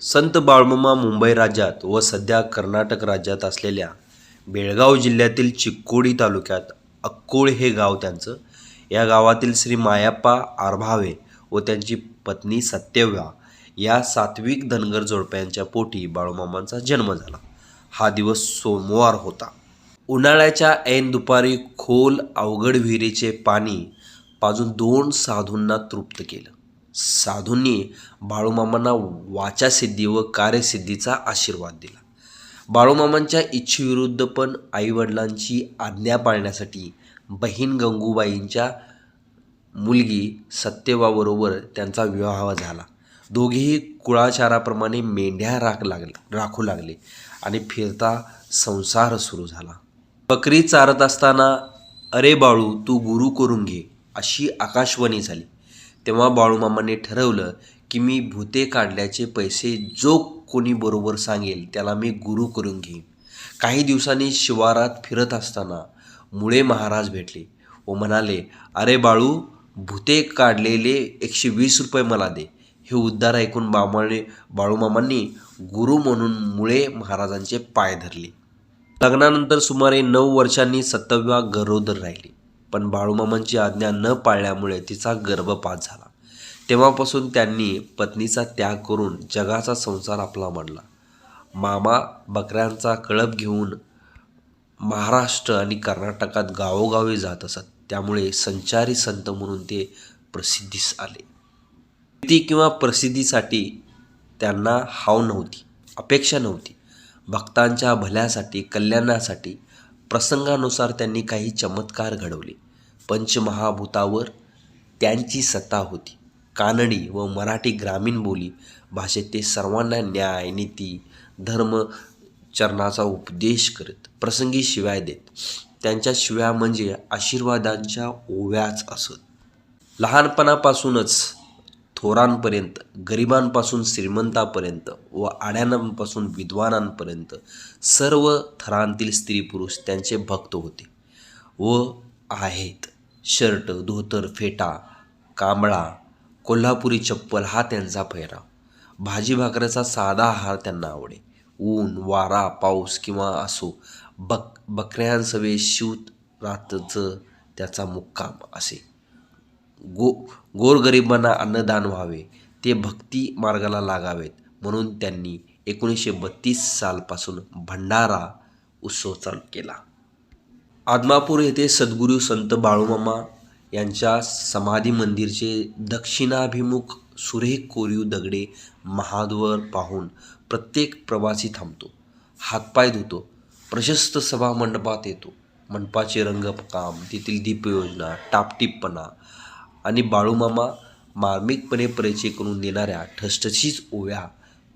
संत बाळमामा मुंबई राज्यात व सध्या कर्नाटक राज्यात असलेल्या बेळगाव जिल्ह्यातील चिक्कोडी तालुक्यात अक्कोळ हे गाव त्यांचं. या गावातील श्री मायाप्पा आरभावे व त्यांची पत्नी सत्यव्या या सात्विक धनगर जोडप्यांच्या पोटी बाळूमामांचा जन्म झाला. हा दिवस सोमवार होता. उन्हाळ्याच्या ऐन दुपारी खोल अवघड विहिरीचे पाणी पाजून दोन साधूंना तृप्त केलं. साधूंनी बाळूमामांना वाचासिद्धी व कार्यसिद्धीचा आशीर्वाद दिला. बाळूमामांच्या इच्छेविरुद्ध पण आईवडिलांची आज्ञा पाळण्यासाठी बहीण गंगूबाईंच्या मुलगी सत्यवाबरोबर त्यांचा विवाह झाला. दोघेही कुळाचाराप्रमाणे मेंढ्या राख लागले राखू लागले आणि फिरता संसार सुरू झाला. बकरी चारत असताना अरे बाळू तू गुरु करून घे अशी आकाशवाणी झाली. तेव्हा बाळूमामाने ठरवलं की मी भूते काढल्याचे पैसे जो कोणी बरोबर सांगेल त्याला मी गुरु करून घेईन. काही दिवसांनी शिवारात फिरत असताना मुळे महाराज भेटले व म्हणाले अरे बाळू भूते काढलेले एकशे वीस रुपये मला दे. हे उद्धार ऐकून बामाने बाळूमामांनी गुरु म्हणून मुळे महाराजांचे पाय धरले. लग्नानंतर सुमारे नऊ वर्षांनी सत्तव्या गरोदर राहिली. पण बाळूमामांची आज्ञा न पाळल्यामुळे तिचा गर्भपात झाला. तेव्हापासून त्यांनी पत्नीचा त्याग करून जगाचा संसार आपला मांडला. मामा बकऱ्यांचा कळप घेऊन महाराष्ट्र आणि कर्नाटकात गावोगावी जात असत. त्यामुळे संचारी संत म्हणून ते प्रसिद्धीस आले. ती किंवा प्रसिद्धीसाठी त्यांना हाव नव्हती अपेक्षा नव्हती. भक्तांच्या भल्यासाठी कल्याणासाठी प्रसंगानुसार त्यांनी काही चमत्कार घडवले. पंचमहाभूतावर त्यांची सत्ता होती. कानडी व मराठी ग्रामीण बोली भाषेत ते सर्वांना न्याय नीती धर्म चरणाचा उपदेश करत प्रसंगी शिवाय देत. त्यांच्या शिव्या म्हणजे आशीर्वादांच्या ओव्याच असत. लहानपणापासूनच थोरांपर्यंत गरिबांपासून श्रीमंतापर्यंत व आड्यांपासून विद्वानांपर्यंत सर्व थरांतील स्त्री पुरुष त्यांचे भक्त होते व आहेत. शर्ट धोतर फेटा कांबळा कोल्हापुरी चप्पल हा त्यांचा पेहराव भाजी भाकऱ्याचा साधा आहार त्यांना आवडे. ऊन वारा पाऊस किंवा असो बक बकऱ्यांसवे शिवत त्याचा मुक्काम असे. गो गोरगरिबांना अन्नदान व्हावे ते भक्ती मार्गाला लागावेत. म्हणून त्यांनी एकोणीसशे बत्तीस सालपासून भंडारा उत्सव चालू केला. आदमापूर येथे सद्गुरू संत बाळूमामा यांच्या समाधी मंदिरचे दक्षिणाभिमुख सुरेख कोरीव दगडे महाद्वार पाहून प्रत्येक प्रवासी थांबतो. हातपाय धुतो. प्रशस्त सभा मंडपात येतो. मंडपाचे रंगकाम तेथील दीपयोजना टापटीपणा आणि बाळूमामा मार्मिकपणे परिचय करून देणाऱ्या ठसठशीच ओव्या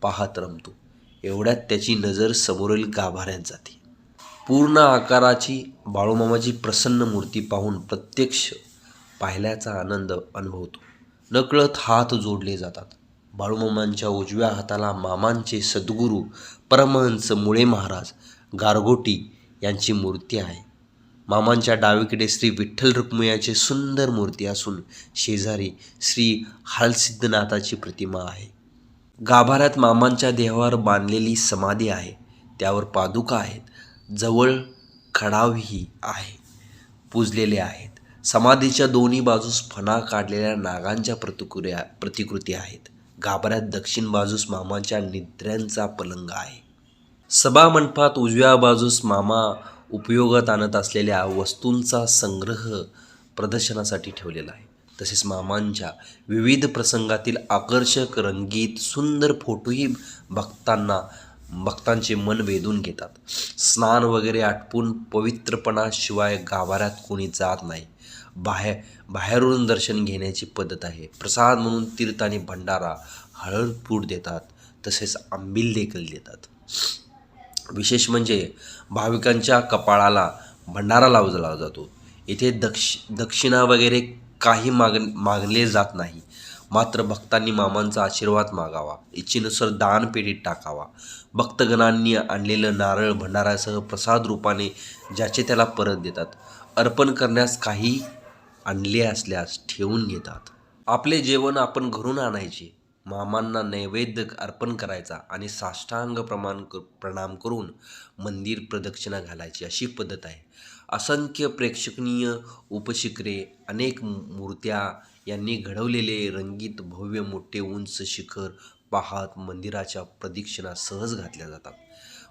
पाहत रमतो. एवढ्यात त्याची नजर समोरील गाभाऱ्यात जाते. पूर्ण आकाराची बाळूमामाची प्रसन्न मूर्ती पाहून प्रत्यक्ष पाहिल्याचा आनंद अनुभवतो. नकळत हात जोडले जातात. बाळूमामांच्या उजव्या हाताला मामांचे सद्गुरू परमहंस मुळे महाराज गारगोटी यांची मूर्ती आहे. मामांच्या डावीकडे श्री विठ्ठल रुक्मियाची सुंदर मूर्ती असून शेजारी श्री हालसिद्धनाथाची प्रतिमा आहे. गाभाऱ्यात मामांच्या देहावर बांधलेली समाधी आहे. त्यावर पादुका आहेत. जवळ खडावही आहे. पूजलेले आहेत. समाधीच्या दोन्ही बाजूस फणा काढलेल्या नागांच्या प्रतिकृत्या प्रतिकृती आहेत. गाभाऱ्यात दक्षिण बाजूस मामांच्या निद्र्यांचा पलंग आहे. सभा मंडपात उजव्या बाजूस मामा उपयोगात आणत असलेल्या वस्तूंचा संग्रह प्रदर्शनासाठी ठेवलेला आहे. तसेच मामांच्या विविध प्रसंगातील आकर्षक रंगीत सुंदर फोटोही भक्तांना भक्तांचे मन वेधून घेतात. स्नान वगैरे आटपून पवित्रपणाशिवाय गाभाऱ्यात कोणी जात नाही. बाहेर बाहेरून दर्शन घेण्याची पद्धत आहे. प्रसाद म्हणून तीर्थ आणि भंडारा हळदपूड देतात. तसेच आंबील देखील देतात. विशेष म्हणजे भाविकांच्या कपाळाला भंडारा लावला जातो. इथे दक्ष दक्षिणा वगैरे काही माग मागले जात नाही. मात्र भक्तांनी मामांचा आशीर्वाद मागावा. इच्छेनुसार दान पेटीत टाकावा. भक्तगणांनी आणलेलं नारळ भंडारासह प्रसाद रूपाने ज्याचे त्याला परत देतात अर्पण करण्यास काही आणले असल्यास ठेवून घेतात. आपले जेवण आपण घरून आणायचे. मामांना नैवेद्य अर्पण करायचा आणि साष्टांग प्रमाण प्रणाम करून मंदिर प्रदक्षिणा घालायची अशी पद्धत आहे. असंख्य प्रेक्षणीय उपशिखरे अनेक मूर्त्या यांनी घडवलेले रंगीत भव्य मोठे उंच शिखर पाहत मंदिराच्या प्रदक्षिणा सहज घातल्या जातात.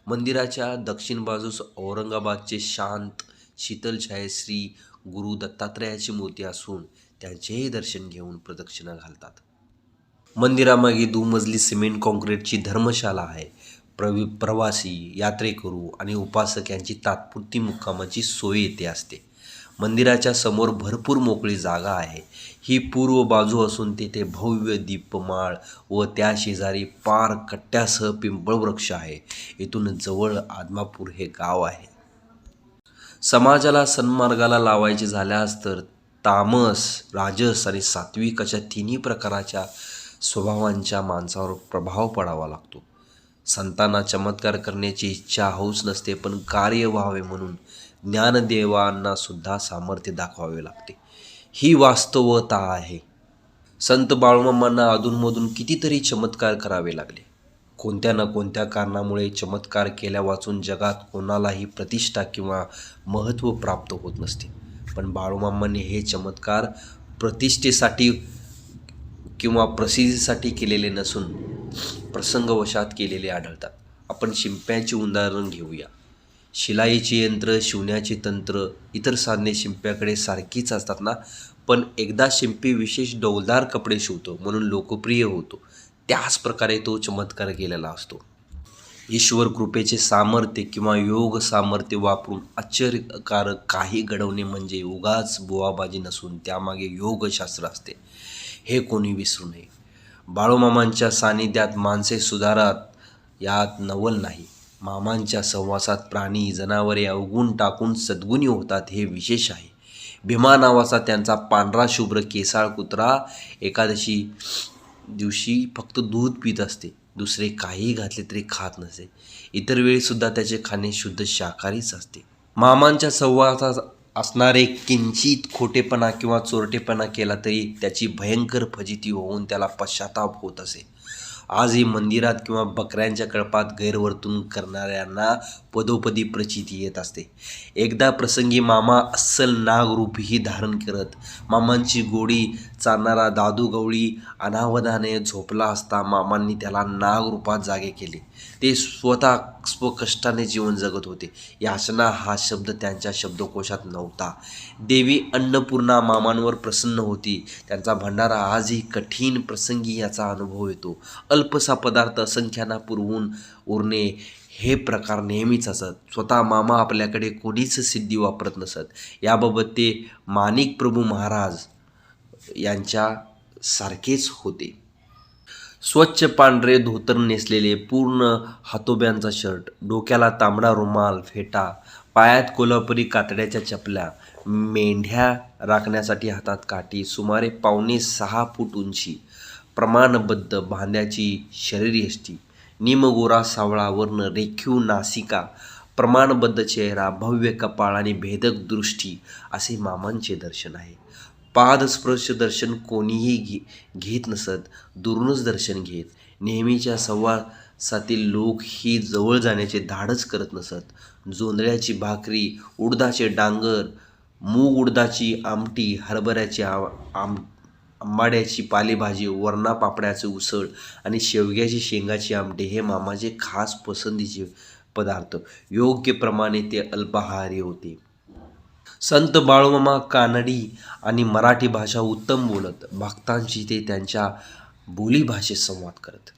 मंदिराच्या दक्षिण बाजूस औरंगाबादचे शांत शीतलछाये श्री गुरु दत्तात्रयाची मूर्ती असून त्यांचेही दर्शन घेऊन प्रदक्षिणा घालतात. मंदिरामागे दुमजली सिमेंट काँक्रीटची धर्मशाला आहे. प्रवि प्रवासी यात्रेकरू आणि उपासक यांची तात्पुरती मुक्कामाची सोय येथे असते. मंदिराच्या समोर भरपूर मोकळी जागा आहे. ही पूर्व बाजू असून तेथे भव्य दीपमाळ व त्या शेजारी पार कट्ट्यासह पिंपळ वृक्ष आहे. इथून जवळ आदमापूर हे गाव आहे. समाजाला सन्मार्गाला लावायचे झाल्यास तर तामस राजस आणि सात्विक अशा तिन्ही प्रकाराच्या स्वभावांच्या माणसावर प्रभाव पडावा लागतो. संतांना चमत्कार करण्याची इच्छा हौस नसते पण कार्य व्हावे म्हणून ज्ञानदेवांना सुद्धा सामर्थ्य दाखवावे लागते. ही वास्तवता आहे. संत बाळूमामांना अधूनमधून कितीतरी चमत्कार करावे लागले. कोणत्या ना कोणत्या कारणामुळे चमत्कार केल्या वाचून जगात कोणालाही प्रतिष्ठा किंवा महत्त्व प्राप्त होत नसते. पण बाळूमामांनी हे चमत्कार प्रतिष्ठेसाठी किंवा प्रसिद्धीसाठी केलेले नसून प्रसंगवशात केलेले आढळतात. आपण शिंप्याचे उदाहरण घेऊया. शिलाईचे यंत्र शिवण्याचे तंत्र इतर साधने शिंप्याकडे सारखीच असतात ना? पण एकदा शिंपी विशेष डौलदार कपडे शिवतो म्हणून लोकप्रिय होतो. त्याच प्रकारे तो चमत्कार केलेला असतो. ईश्वर कृपेचे सामर्थ्य किंवा योग सामर्थ्य वापरून आश्चर्यकारक काही घडवणे म्हणजे उगाच बुवाबाजी नसून त्यामागे योगशास्त्र असते. हे कोणी विसरू नये. बाळूमामांच्या सानिध्यात माणसे सुधारात यात नवल नाही. मामांच्या सहवासात प्राणी जनावरे अवगुण टाकून सद्गुणी होतात हे विशेष आहे. भीमा नावाचा त्यांचा पांढरा शुभ्र केसाळ कुत्रा एकादशी दिवशी फक्त दूध पित असते. दुसरे काहीही घातले तरी खात नसे. इतर वेळीसुद्धा त्याचे खाणे शुद्ध शाकाहारीच असते. मामांच्या सहवासात असणारे किंचित खोटेपणा किंवा चोरटेपणा केला तरी त्याची भयंकर फजिती होऊन त्याला पश्चाताप होत असे. आजही मंदिरात किंवा बकऱ्यांच्या कळपात गैरवर्तून करणाऱ्यांना पदोपदी प्रचिती येत असते. एकदा प्रसंगी मामा अस्सल नागरूपही धारण करत मामांची गोडी चालणारा दादू गवळी अनावधाने झोपला असता मामांनी त्याला नागरूपात जागे केले. ते स्वतः स्वकष्टाने जीवन जगत होते. याचना हा शब्द त्यांच्या शब्दकोशात नव्हता. देवी अन्नपूर्णा मामांवर प्रसन्न होती. त्यांचा भंडारा आजही कठीण प्रसंगी याचा अनुभव येतो. अल्पसा पदार्थ असंख्यांना पुरवून उरणे हे प्रकार नेहमीच असत. स्वतः मामा आपल्याकडे कोणीच सिद्धी वापरत नसत. याबाबत ते माणिक प्रभू महाराज यांच्या सारखेच होते. स्वच्छ पांढरे धोतर नेसलेले पूर्ण हातोब्यांचा शर्ट डोक्याला तांबडा रुमाल फेटा पायात कोल्हापुरी कातड्याच्या चपल्या मेंढ्या राखण्यासाठी हातात काठी सुमारे पावणे सहा फूट उंची प्रमाणबद्ध बांध्याची शरीरयष्टी निमगोरा सावळा वर्ण रेखीव नासिका प्रमाणबद्ध चेहरा भव्य कपाळ आणि भेदक दृष्टी असे मामांचे दर्शन आहे. पादस्पर्श दर्शन कोणीही घे घेत नसत दुरूनच दर्शन घेत. नेहमीच्या संवासातील लोक ही जवळ जाण्याचे धाडच करत नसत. जोंधळ्याची भाकरी उडदाचे डांगर मूग उडदाची आमटी हरभऱ्याची आ आम आंबाड्याची पालेभाजी वरणा पापड्याचे उसळ आणि शेवग्याची शेंगाची आमटी हे मामाचे खास पसंतीचे पदार्थ. योग्य प्रमाणे ते अल्पाहारी होते. संत बाळूमामा कानडी आणि मराठी भाषा उत्तम बोलत भक्तांशी ते त्यांच्या बोलीभाषेत संवाद करत.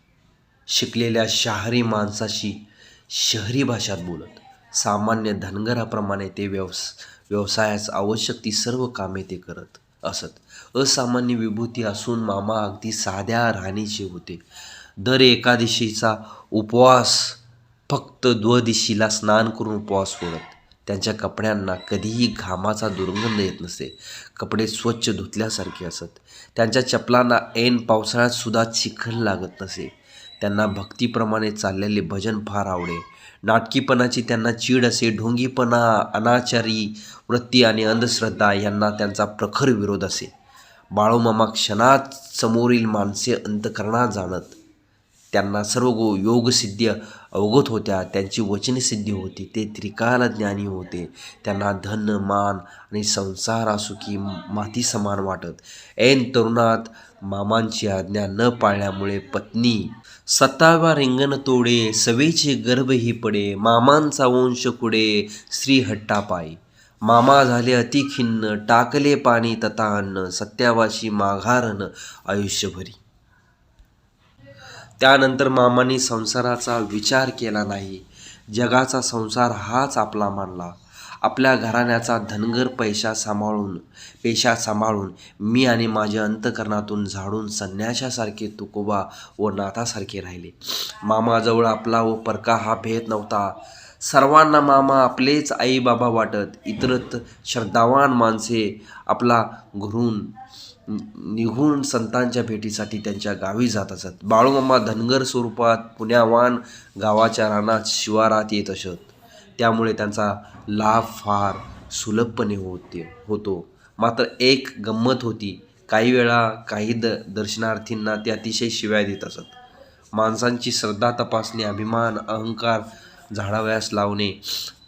शिकलेल्या शहरी माणसाशी शहरी भाषात बोलत. सामान्य धनगराप्रमाणे ते व्यवस व्यवसायास आवश्यक ती सर्व कामे ते करत असत. असामान्य विभूती असून मामा अगदी साध्या राहणीचे होते. दर एकादशीचा उपवास फक्त द्वदिशीला स्नान करून उपवास सोडत. त्यांच्या कपड्यांना कधीही घामाचा दुर्गंध येत नसे. कपडे स्वच्छ धुतल्यासारखे असत. त्यांच्या चपलांना ऐन पावसाळ्यात सुद्धा चिखल लागत नसे. त्यांना भक्तीप्रमाणे चाललेले भजन फार आवडे. नाटकीपणाची त्यांना चीड असे. ढोंगीपणा अनाचारी वृत्ती आणि अंधश्रद्धा यांना त्यांचा प्रखर विरोध असे. बाळूमामा क्षणात समोरील माणसे अंतकरणात जाणत. त्यांना सर्व गो योगसिद्धी अवगत होत्या त्यांची वचनसिद्धी होती ते त्रिकाल ज्ञानी होते. त्यांना धन मान आणि संसार असुखी माती समान वाटत. ऐन तरुणात मामांची आज्ञा न पाळल्यामुळे पत्नी सत्तावा रिंगण तोडे सवेचे गर्भही पडे मामांचा वंश कुडे श्री हट्टा पायी. मामा झाले अतिखिन्न टाकले पाणी तथा अन्न सत्यावाशी माघारन आयुष्यभरी. त्यानंतर मामांनी संसाराचा विचार केला नाही. जगाचा संसार हाच आपला मानला. आपल्या घराण्याचा धनगर पैसा सांभाळून पेशा सांभाळून मी आणि माझ्या अंतकरणातून झाडून संन्याशासारखे तुकोबा व नाथासारखे राहिले. मामाजवळ आपला व परका हा भेद नव्हता. सर्वांना मामा आपलेच आई बाबा वाटत. इतरत श्रद्धावान माणसे आपला घरून निघून संतांच्या भेटीसाठी त्यांच्या गावी जात असत. बाळूमामा धनगर स्वरूपात पुण्यावान गावाच्या रानात शिवारात येत असत. त्यामुळे त्यांचा लाभ फार सुलभपणे होते होतो. मात्र एक गंमत होती काही वेळा काही द दर्शनार्थींना ते अतिशय शिव्या देत असत. माणसांची श्रद्धा तपासणे अभिमान अहंकार झाडावयास लावणे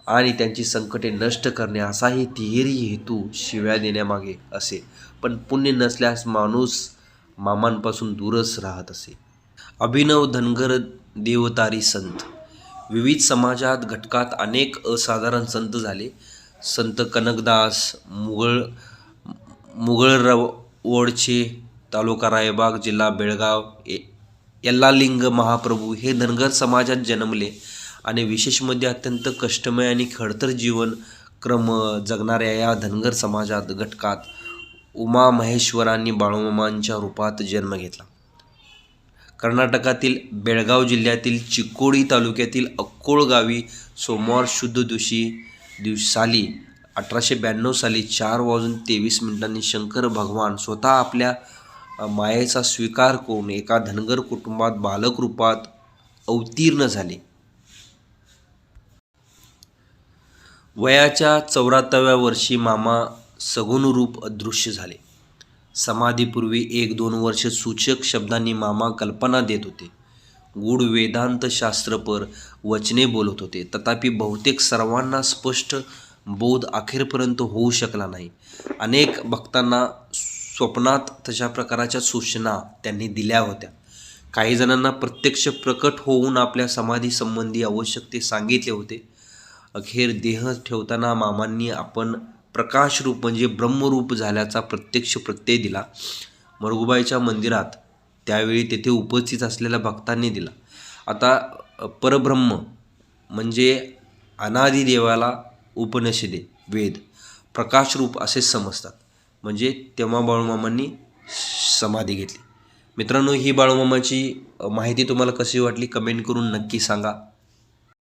आणि त्यांची संकटे नष्ट करणे असाही तिहेरी हेतू शिव्या देण्यामागे असे. पण पुण्य नसल्यास माणूस मामांपासून दूरच राहत असे. अभिनव धनगर देवतारी संत. विविध समाजात घटकात अनेक असाधारण संत झाले. संत कनकदास मुघळ मुघळरवडचे तालुका रायबाग जिल्हा बेळगाव ए यल्लालिंग महाप्रभू हे धनगर समाजात जन्मले आणि विशेष म्हणजे अत्यंत कष्टमय आणि खडतर जीवन क्रम जगणाऱ्या या धनगर समाजात घटकात उमा महेश्वरांनी बाळूमामांच्या रूपात जन्म घेतला. कर्नाटकातील बेळगाव जिल्ह्यातील चिकोडी तालुक्यातील अक्कोळ गावी सोमवार शुद्ध दिवशी दिवस साली अठराशे ब्याण्णव साली चार वाजून तेवीस मिनिटांनी शंकर भगवान स्वतः आपल्या मायेचा स्वीकार करून एका धनगर कुटुंबात बालक रूपात अवतीर्ण झाले. वयाच्या चौऱ्याहत्तराव्या वर्षी मामा सगुण रूप अदृश्य झाले. समाधीपूर्वी एक दोन वर्ष सूचक शब्दांनी मामा कल्पना देत होते. गूढ वेदांत शास्त्रपर वचने बोलत होते. तथापि बहुतेक सर्वांना स्पष्ट बोध अखेरपर्यंत होऊ शकला नाही. अनेक भक्तांना स्वप्नात तशा प्रकारच्या सूचना त्यांनी दिल्या होत्या. काही जणांना प्रत्यक्ष प्रकट होऊन आपल्या समाधीसंबंधी आवश्यक ते सांगितले होते. अखेर देह ठेवताना मामांनी आपण प्रकाशरूप म्हणजे ब्रह्मरूप झाल्याचा प्रत्यक्ष प्रत्यय दिला. मरगुबाईच्या मंदिरात त्यावेळी तेथे उपस्थित असलेल्या भक्तांनी दिला. आता परब्रह्म म्हणजे अनादी देवाला उपनिषदे वेद प्रकाशरूप असे समजतात. म्हणजे तेव्हा बाळूमामांनी समाधी घेतली. मित्रांनो ही बाळूमामाची माहिती तुम्हाला कशी वाटली? कमेंट करून नक्की सांगा.